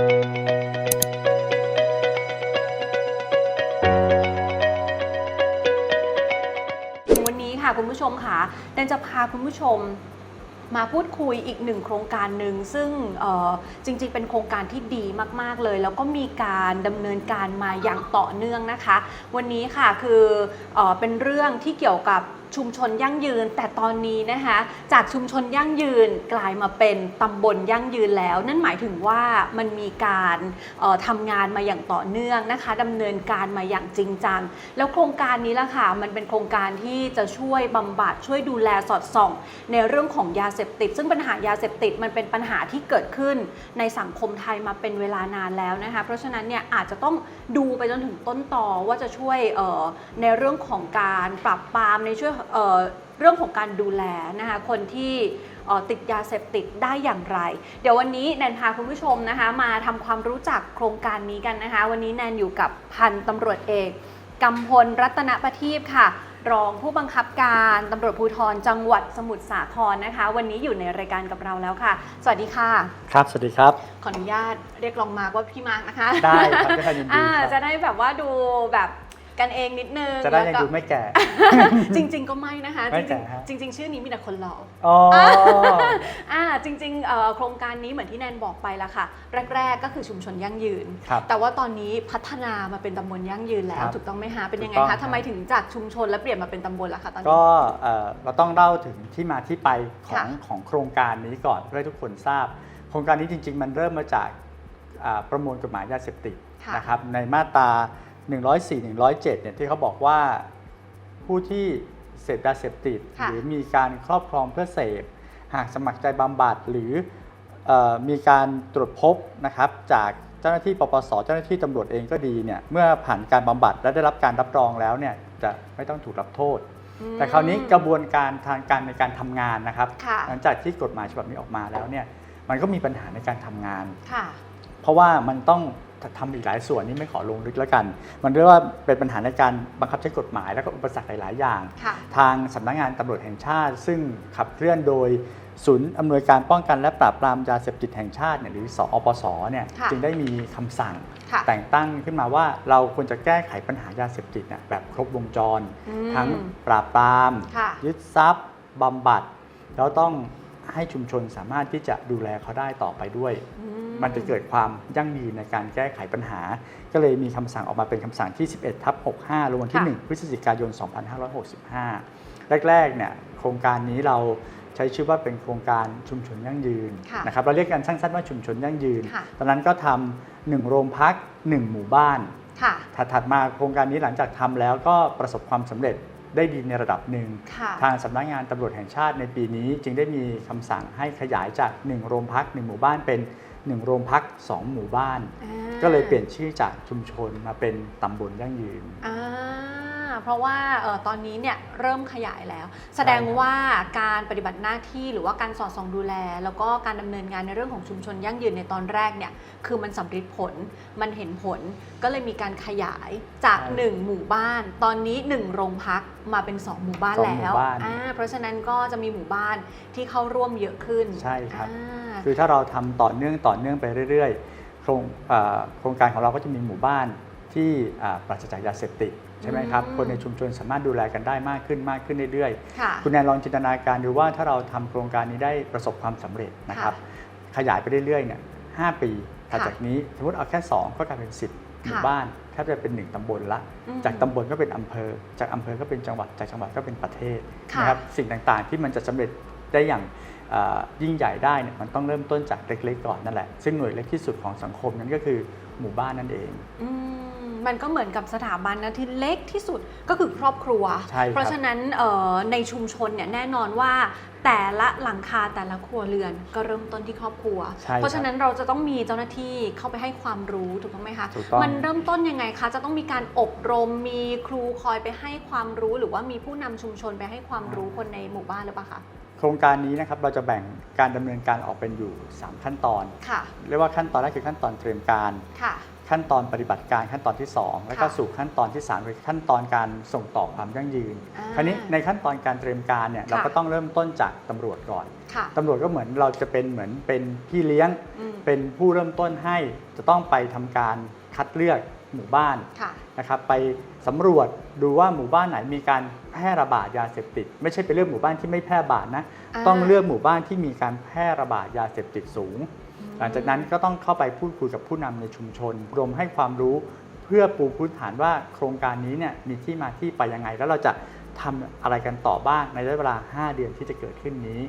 วันนี้ค่ะคุณผู้ชมค่ะแนนจะพาคุณผู้ชมมาพูดคุยอีกหนึ่งโครงการหนึ่งซึ่งจริงๆ เป็นโครงการที่ดีมากๆเลย แล้วก็มีการดำเนินการมาอย่างต่อเนื่องนะคะ วันนี้ค่ะคือเออเป็นเรื่องที่เกี่ยวกับ ชุมชนยั่งยืน แต่ตอนนี้นะคะจากชุมชนยั่งยืนกลายมาเป็นตำบลยั่งยืนแล้ว นั่นหมายถึงว่ามันมีการออทำงานมาอย่างต่อเนื่องนะคะดำเนินการมาอย่างจริงจัง แล้วโครงการนี้ละค่ะมันเป็นโครงการที่จะช่วยบำบัดช่วยดูแลสอดส่อง ในเรื่องของยาเสพติด ซึ่งปัญหายาเสพติดมันเป็นปัญหาที่เกิดขึ้นในสังคมไทยมาเป็นเวลานานแล้วนะคะเพราะฉะนั้นเนี่ยอาจจะต้องดูไปจนถึงต้นต่อว่าจะช่วยออในเรื่องของการปรับปรามในช่วยเอ่อเรื่องของการดูแลนะคะคนที่เอ่อติดยาเสพติดได้อย่างไร เดี๋ยววันนี้แนนพาคุณผู้ชมนะคะมาทำความรู้จักโครงการนี้กันนะคะ วันนี้แนนอยู่กับพันตำรวจเอกกำพลรัตนประทีปค่ะ รองผู้บังคับการตำรวจภูธรจังหวัดสมุทรสาครนะคะ วันนี้อยู่ในรายการกับเราแล้วค่ะ สวัสดีค่ะ ครับ สวัสดีครับ ขออนุญาตเรียกรองมาร์กว่าพี่มาร์กนะคะ ได้ครับด้วยความยินดีอ่าครับจะได้แบบว่าดูแบบ กันเองนิดนึงจะได้ยังแล้วก็ดูไม่แก่ จริง ๆ ก็ไม่นะคะไม่จแก่ริงฮะๆจริง ๆ ชื่อนี้มีแต่คนหล่ออ๋อ อ่าจริงๆเอ่อโครงการนี้เหมือนที่แนนบอกไปแล้วค่ะ แรก ๆ ก็คือชุมชนยั่งยืน ครับแต่ว่าตอนนี้พัฒนามาเป็นตำบลยั่งยืนแล้วครับถูกต้องไหมคะเป็นยังไงถูกต้อคะงครับทำไมถึงจากชุมชนแล้วเปลี่ยนมาเป็นตำบลล่ะคะตอนนี้ ก็เอ่อเราต้องเล่าถึงที่มาที่ไปของค่ะของโครงการนี้ก่อนเพื่อให้ทุกคนทราบ โครงการนี้จริง ๆ มันเริ่มมาจากอ่าประมวลกฎหมายยาเสพติดค่ะนะครับในมาตรา 104 107เนี่ยที่เขาบอกว่าผู้ที่เสพยาเสพติดค่ะหรือมีการครอบครองเพื่อเสพ หากสมัครใจบำบัดหรือเออมีการตรวจพบนะครับจากเจ้าหน้าที่ปปส เจ้าหน้าที่ตำรวจเองก็ดีเนี่ยเมื่อผ่านการบำบัดและได้รับการรับรองแล้วเนี่ยจะไม่ต้องถูกรับโทษอืมแต่คราวนี้กระบวนการทางการในการทำงานนะครับค่ะหลังจากที่กฎหมายฉบับนี้ออกมาแล้วเนี่ยมันก็มีปัญหาในการทำงานค่ะเพราะว่ามันต้อง ทำอีกหลายส่วนนี่ไม่ขอลงลึกแล้วกัน มันเรียกว่าเป็นปัญหาในการบังคับใช้กฎหมายแล้วก็อุปสรรคหลาย ๆ อย่างค่ะทางสำนักงานตำรวจแห่งชาติ ซึ่งขับเคลื่อนโดยศูนย์อำนวยการป้องกันและปราบปรามยาเสพติดแห่งชาติเนี่ยหรือสอปสเนี่ยค่ะจึงได้มีคำสั่งค่ะแต่งตั้งขึ้นมาว่าเราควรจะแก้ไขปัญหายาเสพติดเนี่ยแบบครบวงจรอืมทั้งปราบปรามค่ะยึดทรัพย์บำบัด แล้วต้องให้ชุมชนสามารถที่จะดูแลเขาได้ต่อไปด้วยอื มันจะเกิดความยั่งยืนในการแก้ไขปัญหา ก็เลยมีคำสั่งออกมาเป็นคำสั่งที่ 11ทับ65ลงวันที่ 1 พฤศจิกายน 2565 แรกๆเนี่ยโครงการนี้เราใช้ชื่อว่าเป็นโครงการชุมชนยั่งยืนค่ะนะครับเราเรียกกันสั้นๆว่าชุมชนยั่งยืนค่ะตอนนั้นก็ทำหนึ่งโรงพัก1หมู่บ้านค่ะถัดๆมาโครงการนี้หลังจากทำแล้วก็ประสบความสำเร็จได้ดีในระดับหนึ่งค่ะทางสำนักงานตำรวจแห่งชาติในปีนี้ จึงได้มีคำสั่งให้ขยายจาก 1 โรงพัก 1 หมู่บ้านเป็น 1 โรงพัก 2 หมู่บ้านอ่าก็เลยเปลี่ยนชื่อจากชุมชนมาเป็นตำบลยั่งยืนอ่า เพราะว่าเอ่อตอนนี้เนี่ยเริ่มขยายแล้ว แสดงว่าการปฏิบัติหน้าที่หรือว่าการสอดส่องดูแล แล้วก็การดำเนินงานในเรื่องของชุมชนยั่งยืนในตอนแรกเนี่ยคือมันสำเร็จผลมันเห็นผลก็เลยมีการขยายจากใช่1หมู่บ้าน ตอนนี้ 1 โรงพักมาเป็น 2 หมู่บ้านสองหมู่แล้วบ้านอ่าเพราะฉะนั้นก็จะมีหมู่บ้านที่เข้าร่วมเยอะขึ้นใช่ครับอ่าคือถ้าเราทำต่อเนื่องต่อเนื่องไปเรื่อยๆโครงเอ่อโครงการของเราก็จะมีหมู่บ้าน ที่อ่าปราศจากยาเสพติดใช่ไหมครับอืมคนในชุมชนสามารถดูแลกันได้มากขึ้นมากขึ้นเรื่อยค่ะๆคุณแนนลองจินตนาการดูว่าถ้าเราทำโครงการนี้ได้ประสบความสำเร็จนะครับ ขยายไปเรื่อยๆเนี่ยห้าปีถัดจากนี้สมมติเอาแค่ 2 ก็กลายเป็น 10หมู่บ้านแทบจะเป็น 1ตำบลละอืมจากตำบลก็เป็นอำเภอ จากอำเภอก็เป็นจังหวัดจากจังหวัดก็เป็นประเทศค่ะนะครับสิ่งต่างๆที่มันจะสำเร็จได้อย่างเอ่อยิ่งใหญ่ได้เนี่ยมันต้องเริ่มต้นจากเล็กๆก่อนนั่นแหละ ซึ่งหน่วยเล็กที่สุดของสังคมนั้นก็คือหมู่บ้านนั่นเองอื มมันก็เหมือนกับสถาบันนะที่เล็กที่สุดก็คือครอบครัว ใช่ครับ เพราะฉะนั้นเอ่อในชุมชนเนี่ยแน่นอนว่าแต่ละหลังคาแต่ละครัวเรือนก็เริ่มต้นที่ครอบครัว ใช่ครับเพราะฉะนั้นเราจะต้องมีเจ้าหน้าที่เข้าไปให้ความรู้ถูกต้องไหมคะ ถูกต้อง มันเริ่มต้นยังไงคะ จะต้องมีการอบรมมีครูคอยไปให้ความรู้ หรือว่ามีผู้นำชุมชนไปให้ความรู้คนในหมู่บ้านหรือเปล่าคะ โครงการนี้นะครับเราจะแบ่งการดำเนินการออกเป็นอยู่ 3 ขั้นตอน ค่ะ เรียกว่าขั้นตอนแรกคือขั้นตอนเตรียมการ ค่ะ ขั้นตอนปฏิบัติการขั้นตอนที่ 2 แล้วก็ค่ะสู่ขั้นตอนที่3คือขั้นตอนการส่งต่อความยั่งยืนอ่าคราวนี้ในขั้นตอนการเตรียมการเนี่ยเราค่ะก็ต้องเริ่มต้นจากตำรวจก่อนค่ะตำรวจก็เหมือนเราจะเป็นเหมือนเป็นพี่เลี้ยงอืมเป็นผู้เริ่มต้นให้จะต้องไปทำการคัดเลือกหมู่บ้านค่ะนะครับไปสำรวจดูว่าหมู่บ้านไหนมีการแพร่ระบาดยาเสพติด ไม่ใช่ไปเลือกหมู่บ้านที่ไม่แพร่ระบาดนะอ่าต้องเลือกหมู่บ้านที่มีการแพร่ระบาดยาเสพติดสูง หลังจากนั้นก็ต้องเข้าไปพูดคุยกับผู้นำในชุมชน รวมให้ความรู้เพื่อปูพื้นฐานว่าโครงการนี้เนี่ยมีที่มาที่ไปยังไง แล้วเราจะทำอะไรกันต่อบ้างในระยะเวลา 5 เดือนที่จะเกิดขึ้นนี้